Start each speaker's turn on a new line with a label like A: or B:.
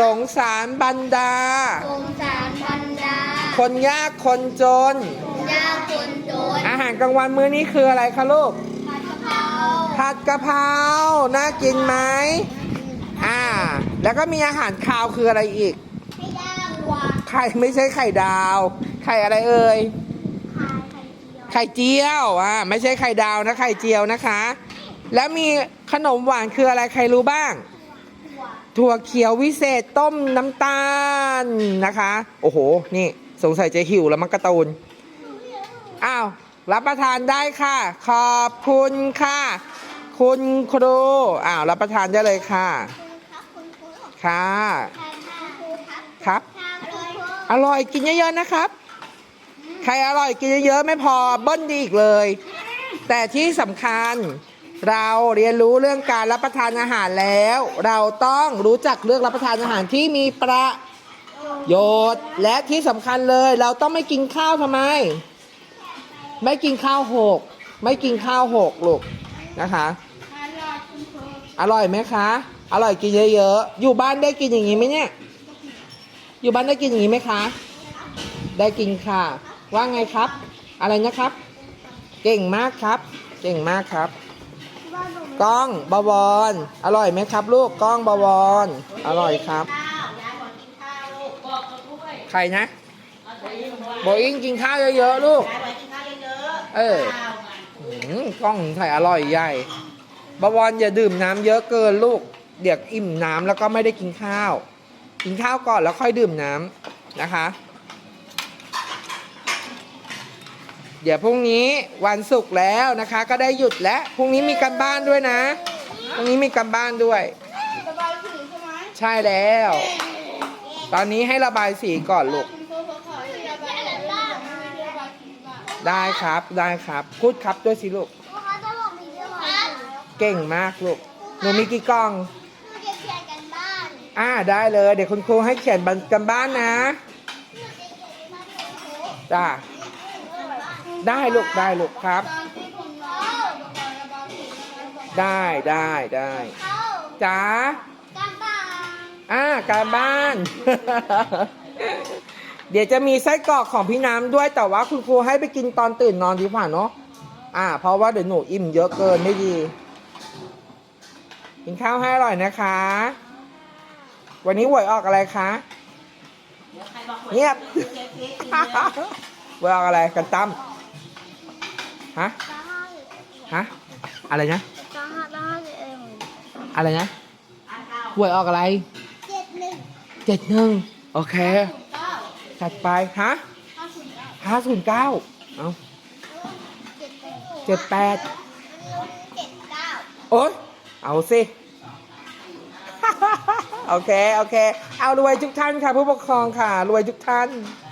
A: สงสารบรรดา
B: สงสารบรรดา
A: คนยากคนจน
B: ยากคนจน
A: อาหารกลางวันมื้อนี้คืออะไรคะลูก
B: ผัดกะเพรา
A: ผัดกะเพรา น่ากินไหม อ่า แล้วก็มีอาหารคาวคืออะไรอีก
B: ไม่ยากกว่า
A: ไข่ไม่ใช่ไข่ดาว ไข่อะไรเอ่ย
B: ไข่ไข่เจียว
A: ไข่เจียว อ่า ไม่ใช่ไข่ดาวนะไข่เจียวนะคะ แล้วมีขนมหวานคืออะไรใครรู้บ้าง ถั่วเขียววิเศษต้มน้ำตาลนะคะ โอ้โห นี่สงสัยจะหิวแล้วมั้งการะตูนอ้าว รับประทานได้ค่ะ ขอบคุณค่ะ คุณครูอ้าวรับประทานได้เลยค่ะ
B: ครับคุณครู
A: ค่ะ
B: ทานทานครูครับ
A: ครับ
B: ทานคุณครู
A: อร่อยกินเยอะๆนะครับ ใครอร่อยกินเยอะๆไม่พอเบิ้ลดีอีกเลย แต่ที่สำคัญ เราเรียนรู้เรื่องการรับประทานอาหารแล้ว เราต้องรู้จักเลือกรับประทานอาหารที่มีประโยชน์และที่สำคัญเลย เราต้องไม่กินข้าวทำไม ไม่กินข้าวหก ไม่กินข้าวหกลูกนะคะ
B: อร่
A: อยไหมคะ อร่อยกินเยอะๆ อยู่บ้านได้กินอย่างนี้ไหมเนี่ย อยู่บ้านได้กินอย่างนี้ไหมคะ ได้กินค่ะ ว่าไงครับ อะไรนะครับ เก่งมากครับ เก่งมากครับ ก้องบวรอร่อยไหมครับ ลูกก้องบวรอร่อยครับ ใครนะโบอิงกินข้าวเยอะๆลูก
B: ยายบอกกินข้าวเยอะๆ
A: เออ
B: ข้
A: อืมกล้องถ่อร่อยใหญ่บวรอย่าดื่มน้ำเยอะเกินลูก เดี๋ยวอิ่มน้ำแล้วก็ไม่ได้กินข้าว กินข้าวก่อนแล้วค่อยดื่มน้ำนะคะ เดี๋ยวพรุ่งนี้วันศุกร์แล้วนะคะ ก็ได้หยุดแล้วพรุ่งนี้มีการบ้านด้วยนะพรุ่งนี้มีการบ้านด้วย
B: สบายสีใช่ไหม
A: ใช่แล้ว ตอนนี้ให้ระบายสีก่อนลูก
B: คุณครูเขาขอให้ระบายสีบ้างระบายสีบ้าง
A: ได้ครับได้ครับ พูดครับด้วยสิลูก
B: ครูคะจะบอกมีเรื่องอะไร
A: เก่งมากลูกหนูมีกี่กล้อง
B: ครูจะเขียนกันบ้าน
A: อ่าได้เลย เดี๋ยวคุณครูให้เขียนบันกันบ้านนะ
B: ครูจะเขียนกันบ้านครู
A: จ้า ได้ลูกได้ลูกครับ
B: ตอนที่ผมรอระบายระบายสีระบายสี
A: ได้ได้ได้
B: เข้า
A: จ้า
B: กันบ้าน
A: อ่าการบ้าน เดี๋ยวจะมีไส้กรอกของพี่น้ำด้วยแต่ว่าคุณครูให้ไปกินตอนตื่นนอนดีกว่าเนาะอ่า เพราะว่าเดี๋ยวหนูอิ่มเยอะเกินไม่ดีกินข้าวให้อร่อยนะคะ วันนี้หวยออกอะไรคะ เงียบหวยออกอะไรกันตั้ม ฮะ ฮะ อะไรนะ
B: จ้าห้าจ้าห้าเอง
A: อะไรนะหวยออกอะไร
B: เจ็ดหนึ่ง
A: เจ็ดหนึ่งโอเค
B: เก้า
A: จัดไป ฮะ
B: ห้าศูนย์เก้า
A: ห้าศูนย์เก้าเอา
B: เจ็ดแปด
A: เจ็ดแปด
B: เจ็ดเก้า
A: โอ๊ยเอาสิ โอเค โอเค เอารวยทุกท่านค่ะ ผู้ปกครองค่ะ รวยทุกท่าน
B: ค